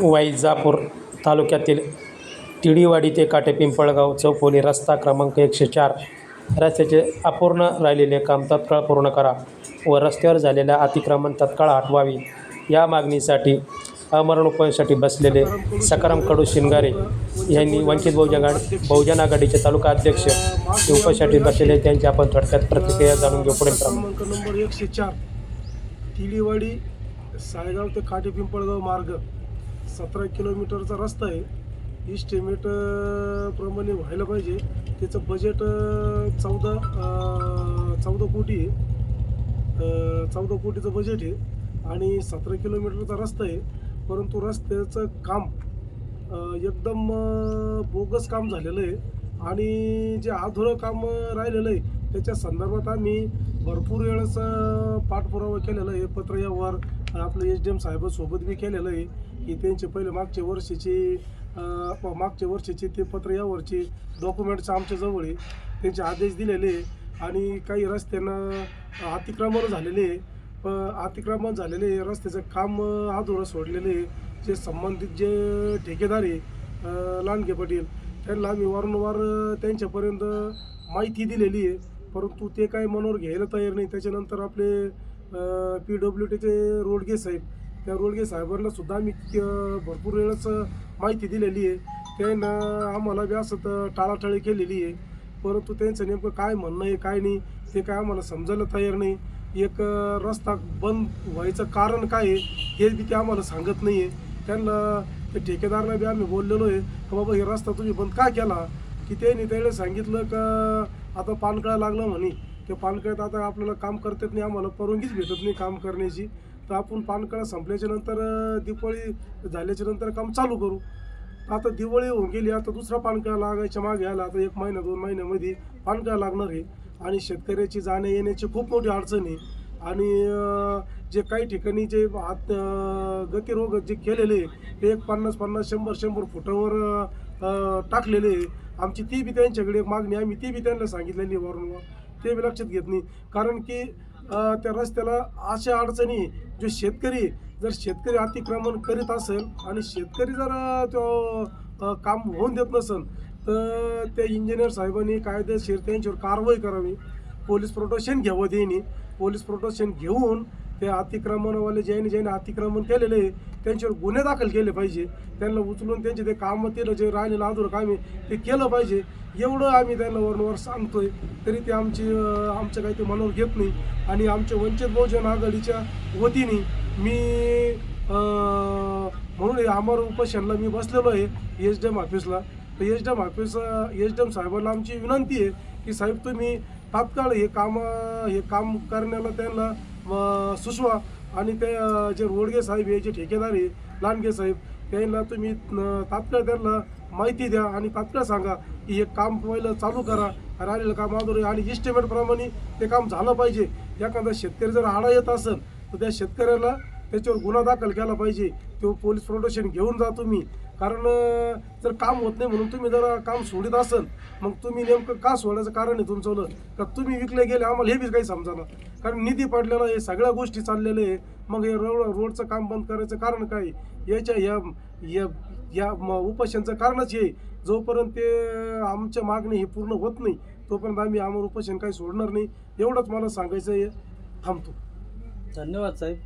वैजापूर तालुक्यातील तिडीवाडी ते काटेपिंपळगाव चौफोली रस्ता क्रमांक एकशे चार. रस्त्याचे अपूर्ण राहिलेले काम तत्काळ पूर्ण करा व रस्त्यावर झालेल्या अतिक्रमण तत्काळ हटवावी. या मागणीसाठी अमरण उपायासाठी बसलेले सकाराम कडू शिंगारे यांनी वंचित बहुजन आघाडी बहुजन आघाडीचे तालुका अध्यक्ष हे उपायासाठी बसलेले. त्यांची आपण थोडक्यात प्रतिक्रिया जाणून घेऊ पुढील क्रमांक. नंबर एकशे चार. तिलीवाडी सायगाव ते काटेपिंपळगाव मार्ग. सतरा किलोमीटरचा रस्ता आहे. इस्टिमेट प्रमाणे व्हायला पाहिजे. त्याचं बजेट चौदा चौदा कोटी आहे. चौदा कोटीचं बजेट आहे. आणि सतरा किलोमीटरचा रस्ता आहे. परंतु रस्त्याचं काम एकदम बोगस काम झालेलं आहे. आणि जे अधुरं काम राहिलेलं आहे त्याच्या संदर्भात आम्ही भरपूर वेळेस पाठपुरावा केलेला आहे. पत्र यावर आपलं एच डी एम साहेबांसोबत बी केलेलं आहे. की त्यांचे पहिले मागच्या वर्षीचे मागच्या वर्षीचे ते पत्र यावरचे डॉक्युमेंट्स आमच्याजवळ आहे. त्यांचे आदेश दिलेले आहे आणि काही रस्त्यांना अतिक्रमण झालेले आहे. प- अतिक्रमण झालेले रस्त्याचं काम अधुरं सोडलेले जे संबंधित जे ठेकेदार आहे लांडगे पाटील त्यांना आम्ही वारंवार त्यांच्यापर्यंत माहिती दिलेली आहे. परंतु ते काय मनावर घ्यायला तयार नाही. त्याच्यानंतर आपले पी डब्ल्यू टीचे रोडगे साहेब त्या रोडगे साहेबांना सुद्धा आम्ही भरपूर वेळेस माहिती दिलेली आहे. त्यांना आम्हाला बी असं तर टाळाटाळी केलेली आहे. परंतु त्यांचं नेमकं काय म्हणणं आहे काय नाही ते काय आम्हाला समजायला तयार नाही. एक रस्ता बंद व्हायचं कारण काय आहे हे बी ते आम्हाला सांगत नाही आहे त्यांना ते ठेकेदारला बी आम्ही बोललेलो आहे की बाबा हे रस्ता तुम्ही बंद का केला? की त्यांनी त्यावेळेस सांगितलं का आता पानकळा लागलं म्हणे. ते पानकळ्यात आता आपल्याला काम करतात नाही आम्हाला परवानगीच भेटत नाही काम करण्याची. तर आपण पानकळा संपल्याच्या नंतर दिवाळी झाल्याच्यानंतर काम चालू करू. आता दिवाळी होऊन गेली आता दुसरा पानकळा लागायच्या मागे आला आता एक महिना दोन महिन्यामध्ये पानकळा लागणार आहे. आणि शेतकऱ्याची जाण्या येण्याची खूप मोठी अडचण आहे. आणि जे काही ठिकाणी जे आत गतिरोग जे केलेले ते एक पन्नास पन्नास शंभर शंभर फुटावर टाकलेले आमची ती बी त्यांच्याकडे एक मागणी आम्ही ती बी त्यांना सांगितलेली आहे वारंवार. ते बी लक्षात घेत नाही. कारण की त्या रस्त्याला अशा अडचणी जो शेतकरी जर शेतकरी अतिक्रमण करीत असेल आणि शेतकरी जर तो काम होऊन देत नसेल तर त्या इंजिनियर साहेबांनी कायदेशीर त्यांच्यावर कारवाई करावी. पोलीस प्रोटेक्शन घ्यावं त्यांनी. पोलीस प्रोटेक्शन घेऊन ते अतिक्रमणवाले ज्यांनी ज्यांनी अतिक्रमण केलेले आहे त्यांच्यावर गुन्हे दाखल केले पाहिजे. त्यांना उचलून त्यांचे ते काम ते जे राहिलेलं अधुरं काम आहे ते केलं पाहिजे. एवढं आम्ही त्यांना वरनवर सांगतोय तरी ते आमची आमच्या काही ते मनावर घेत नाही. आणि आमच्या वंचित बहुजन आघाडीच्या वतीने मी म्हणून हे अमर उपोषणला मी बसलेलो आहे एच डी एम ऑफिसला. तर H D M office H D M साहेबांना आमची विनंती आहे की साहेब तुम्ही तात्काळ हे काम हे काम करण्याला त्यांना सुषमा सुचवा आणि ते जे रोडगे साहेब हे जे ठेकेदार आहे लांडगे साहेब त्यांना तुम्ही तात्काळ त्यांना माहिती द्या आणि तात्काळ सांगा की हे काम पहिलं चालू करा. राहिलेलं काम अधुरं आणि इस्टिमेटप्रमाणे ते काम झालं पाहिजे. एखादा शेतकरी जर आडा येत असेल तर त्या शेतकऱ्याला त्याच्यावर गुन्हा दाखल केला पाहिजे. तो पोलीस प्रोटेक्शन घेऊन जा तुम्ही. कारण जर काम होत नाही म्हणून तुम्ही जर काम सोडित असेल मग तुम्ही नेमकं का सोडायचं कारण आहे तुमचं का तुम्ही विकले गेले आम्हाला हे बी काही समजाना कारण निधी पडलेला आहे सगळ्या गोष्टी चाललेल्या आहे. मग हे रोड रोडचं काम बंद करायचं कारण काय? याच्या या या या म- उपोषणचं कारणच हे. जोपर्यंत ते आमच्या मागणी ही पूर्ण होत नाही तोपर्यंत आम्ही आम्हाला उपोषण काही सोडणार नाही. एवढंच मला सांगायचं आहे. थांबतो. धन्यवाद साहेब.